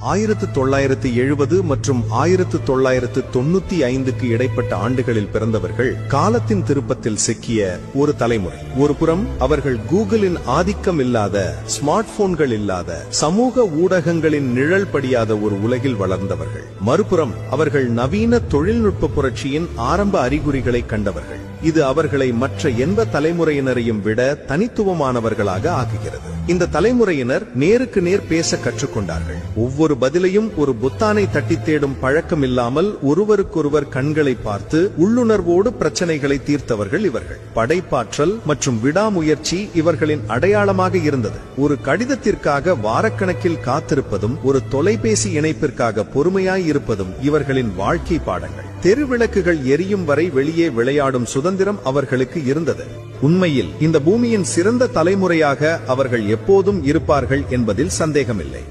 ஆயிரத்து தொள்ளாயிரத்து எழுபது மற்றும் ஆயிரத்து தொள்ளாயிரத்து தொண்ணூத்தி ஐந்துக்கு இடைப்பட்ட ஆண்டுகளில் பிறந்தவர்கள் காலத்தின் திருப்பத்தில் சிக்கிய ஒரு தலைமுறை. ஒரு புறம் அவர்கள் கூகுளின் ஆதிக்கம் இல்லாத ஸ்மார்ட் போன்கள் இல்லாத சமூக ஊடகங்களின் நிழல் படியாத ஒரு உலகில் வளர்ந்தவர்கள். மறுபுறம் அவர்கள் நவீன தொழில்நுட்ப புரட்சியின் ஆரம்ப அறிகுறிகளை கண்டவர்கள். இது அவர்களை மற்ற எந்த தலைமுறையினரையும் விட தனித்துவமானவர்களாக ஆக்குகிறது. இந்த தலைமுறையினர் நேருக்கு நேர் பேச கற்றுக்கொண்டார்கள். ஒவ்வொரு பதிலையும் ஒரு பொத்தானை தட்டி தேடும் பழக்கம் இல்லாமல் ஒருவருக்கொருவர் கண்களை பார்த்து உள்ளுணர்வோடு பிரச்சனைகளை தீர்த்தவர்கள் இவர்கள். படைப்பாற்றல் மற்றும் விடாமுயற்சி இவர்களின் அடையாளமாக இருந்தது. ஒரு கடிதத்திற்காக வாரக்கணக்கில் காத்திருப்பதும் ஒரு தொலைபேசி இணைப்பிற்காக பொறுமையாய் இருப்பதும் இவர்களின் வாழ்க்கை பாடங்கள். தெருவிளக்குகள் எரியும் வரை வெளியே விளையாடும் சுதந்திரம் அவர்களுக்கு இருந்தது. உண்மையில் இந்த பூமியின் சிறந்த தலைமுறையாக அவர்கள் எப்போதும் இருப்பார்கள் என்பதில் சந்தேகமில்லை.